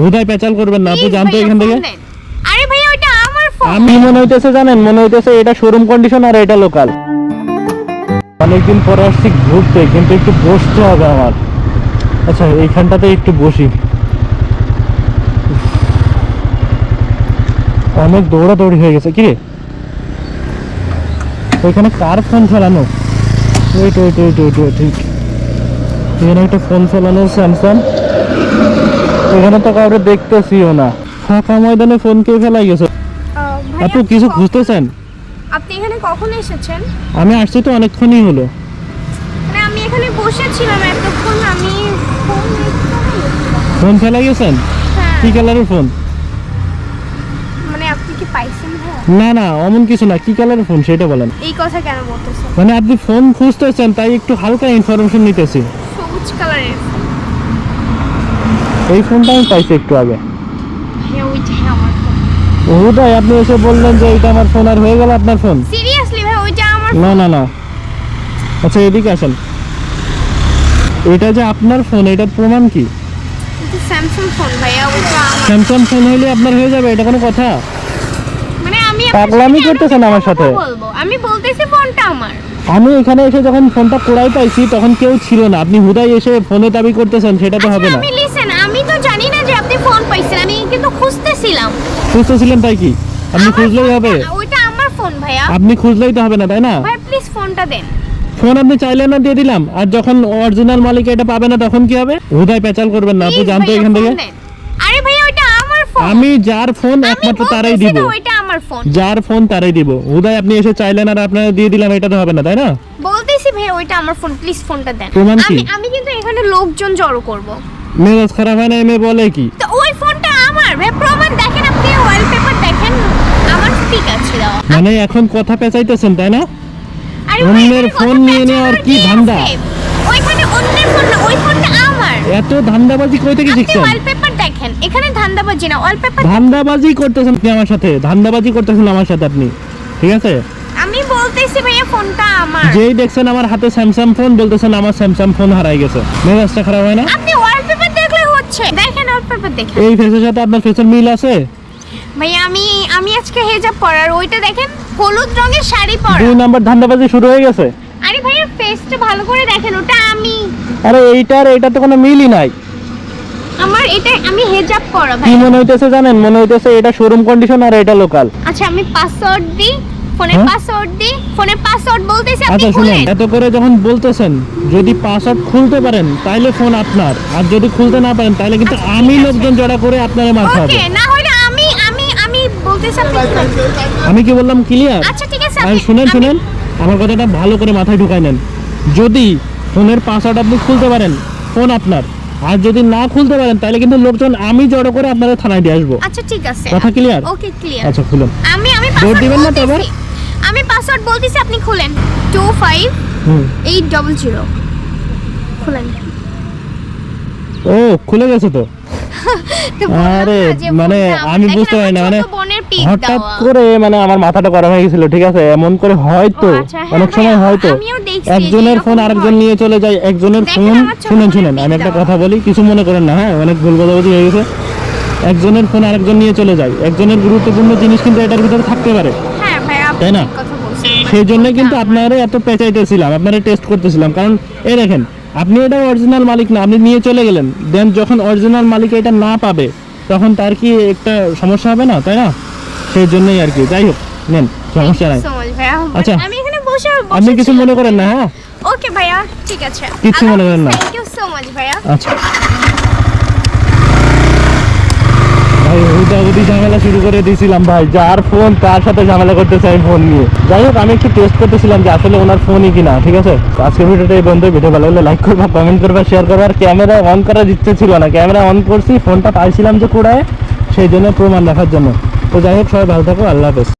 হুদায় পেঁচাল করবেন না আপনি জানতো এখান থেকে? আরে ভাইয়া ওইটা আমার ফোন আমি মনে হইতেছে জানেন মনে হইতেছে এটা শোরুম কন্ডিশন আর এটা লোকাল অনেকদিন পরে আসছি ঘুরতে কিন্তু একটু বসতে হবে আমার। আচ্ছা এইখানটাতে একটু বসি। অনেক দৌড়াদৌড়ি হয়ে গেছে। কি রে ওইখানে কার ফোন চালানো? Wait wait wait wait wait ঠিক। এখানে একটা ফোন চালানো স্যামসাং এখানে তো কাউকে দেখতেছিও না। ফাঁকা ময়দানে ফোন কে ফেলাই গেছে? আহ, ভাইয়া, আপু কিছু খুঁজতেছেন? আপনি এখানে কখন এসেছেন? আমি আসছি তো অনেকক্ষণই হলো। মানে আমি এখানে বসেছিলাম এতক্ষণ আমি ফোন ফোন ফেলাই গেছেন? হ্যাঁ। কি কালারের ফোন মানে আপনি কি পাইছেন না না অমন কিছু না। কি কালারের ফোন সেটা বলেন। এই কথা কেন বলতেছেন? মানে আপনি ফোন খুঁজতেছেন তাই একটু হালকা ইনফরমেশন নিতেছি। সবুজ কালারের এই ফোনটা আমি পাইছি একটু আগে। হ্যাঁ ওটাই আপনি এসে বললেন যে এটা আমার ফোন আর হয়ে গেল আপনার ফোন সিরিয়াসলি ভাই ওইটা আমার না না না। আচ্ছা এদিকে আসেন। এটা যে আপনার ফোন এটার প্রমাণ কি? স্যামসাং ফোন ভাইয়া ওইটা স্যামসাং ফোন হইলে আপনার হয়ে যাবে এটা কোনো কথা? মানে আমি পাগলামি করতেছেন আমার সাথে? বলব। আমি বলতেছি ফোনটা আমার। আমি এখানে এসে যখন ফোনটা কোড়াই পাইছি তখন কেউ ছিল না। আপনি হুদাই এসে ফোনে দাবি করতেছেন সেটা তো হবে আচ্ছা, না আমি লিসেন আমি তো জানি না যে আপনি ফোন পাইছেন আমি কিন্তু খুঁজতেছিলাম। সুস্থ ছিলেন তাই কি? আপনি খুঁজলেই হবে। ওইটা আমার ফোন ভাইয়া। আপনি খুঁজলেই তো হবে না তাই না? ভাই প্লিজ ফোনটা দেন। ফোন আপনি চাইলে না দিয়ে দিলাম। আর যখন অরিজিনাল মালিক এটা পাবে না তখন কি হবে? হুদায় পেঁচাল করবেন না আপনি জানতো এখান থেকে? আরে ভাইয়া ওইটা আমার ফোন আমি যার ফোন একমাত্র তারাই দিব। ওইটা আমার ফোন যার ফোন তারাই দিব। উদয় আপনি এসে চাইলেন আর আপনারা দিয়ে দিলাম এটা তো হবে না তাই না? বলতেছি ভাইয়া ওইটা আমার ফোন প্লিজ ফোনটা দেন। প্রমাণ কি? আমি আমি কিন্তু এখানে লোকজন জড়ো করব। মেজাজ খারাপ হয় না এমএ বলে কি? তো ওই ফোনটা আমার। ভাই প্রমাণ দেখেন আপনি ওয়ালপেপার দেখেন আমার ঠিক আছে দেওয়া মানে এখন কথা পেঁচাইতেছেন তাই না? আরে অন্যের ফোন নিয়ে নেওয়ার পেঁচানোর কি ধান্দা? ওইখানে অন্যের ফোন না ওই ফোনটা আমার। এত ধান্দাবাজি কই থেকে শিখছেন? ওয়ালপেপার দেখেন এখানে ধান্দাবাজি না ওয়ালপেপার ধান্দাবাজি করতেছেন আপনি আমার সাথে ধান্দাবাজি করতেছেন আমার সাথে আপনি ঠিক আছে? আমি বলতেছি ভাইয়া ফোনটা আমার। যেই দেখছেন আমার হাতে স্যামসাং ফোন বলতেছেন আমার স্যামসাং ফোন হারাই গেছে। মেজাজটা খারাপ হয় না? আপনি ওয়ালপেপার দেখলে হচ্ছে। দেখেন ওয়ালপেপার দেখেন। এই ফেসের সাথে আপনার ফেসের মিল আছে? ভাইয়া আমি আমি আজকে হেজাব পরার ওইটা দেখেন হলুদ রঙের শাড়ি পরা। দুই নাম্বার ধান্দাবাজি শুরু হয়ে গেছে। আরে ভাইয়া ফেসটা ভালো করে দেখেন ওটা আমি। আরে এইটার এইটার তো কোনো মিলই নাই। আমার এটা আমি হেজাব পরা কি ভাই মনে হইতেছে জানেন? মনে হইতেছে এটা শোরুম কন্ডিশন আর এটা লোকাল আচ্ছা আমি পাসওয়ার্ড দিই ফোনের হ্যাঁ? পাসওয়ার্ড দিই ফোনের পাসওয়ার্ড বলতেছি আপনি আচ্ছা শুনেন খুলেন। এত করে যখন বলতেছেন যদি পাসওয়ার্ড খুলতে পারেন তাহলে ফোন আপনার। আর যদি খুলতে না পারেন তাহলে কিন্তু আচ্ছা, আমি লোকজন জড়া করে আপনারে মারতে হবে। ওকে না হলে আমি আমি আমি বলতেছি আপনি খুলেন। আমি কি বললাম ক্লিয়ার আচ্ছা ঠিক আছে আর আপনি- শুনেন শুনেন আমার কথাটা ভালো করে মাথায় ঢুকাই নেন। যদি ফোনের পাসওয়ার্ড আপনি খুলতে পারেন ফোন আপনার। আর যদি না খুলতে পারেন তাহলে কিন্তু লোকজন আমি জড়ো করে আপনাদের থানায় দিয়ে আসব। আচ্ছা ঠিক আছে। কথা ক্লিয়ার ওকে ক্লিয়ার আচ্ছা খুলুন। আমি আমি পাসওয়ার্ড দিবেন না তো। আমি পাসওয়ার্ড বলতেছি আপনি খুলেন। Two five hmm eight double zero খুলেন। ও খুলে গেছে তো? আরে মানে আমি বুঝতে পারি না মানে হঠাৎ করে মানে আমার মাথাটা গরম হয়ে গেছিল ঠিক আছে? এমন করে হয়তো আচ্ছা, হ্যাঁ অনেক সময় হয়তো একজনের ফোন আরেকজন নিয়ে চলে যায় একজনের ফোন শুনেন শুনেন আমি একটা কথা বলি কিছু মনে করেন না হ্যাঁ? অনেক ভুল বোঝাবুঝি হয়ে গেছে। একজনের ফোন আরেকজন নিয়ে চলে যায় একজনের গুরুত্বপূর্ণ জিনিস কিন্তু এটার ভিতরে থাকতে পারে। হ্যাঁ তাই না? বলছেন সেই জন্য কিন্তু আপনারা এত পেঁচাইতেছিলাম আপনারা টেস্ট করতেছিলাম কারণ এই দেখেন আপনি এটা অরিজিনাল মালিক না আপনি নিয়ে চলে গেলেন। দেন যখন অরিজিনাল মালিক এটা না পাবে তখন তার কি একটা সমস্যা হবে না? তাই না? সেই জন্যই আর কি। যাই হোক নেন সমস্যা নাই। আচ্ছা। আমি এখানে বসে আপনি কিছু মনে করেন না হ্যাঁ? ওকে ভাইয়া ঠিক আছে। কিছু মনে করেন না। থ্যাংক ইউ সো মাচ ভাইয়া। আচ্ছা। হুদাহুদি ঝামেলা শুরু করে দিয়েছিলাম ভাই। যার ফোন তার সাথে ঝামেলা করতে চাই ফোন নিয়ে। যাই হোক, আমি একটু টেস্ট করতেছিলাম যে আসলে ওনার ফোনই কিনা, ঠিক আছে? তো আজকের ভিডিওটা এই বন্ধু ভিডিও ভালো হলে লাইক করবা কমেন্ট করবা শেয়ার করবা। আর ক্যামেরা অন করার ইচ্ছে ছিল না। ক্যামেরা অন করছি ফোনটা পাইছিলাম যে কোড়ায়, সেই জন্য প্রমাণ দেখার জন্য। তো যাই হোক, সবাই ভালো থাকো, আল্লাহ হাফেজ।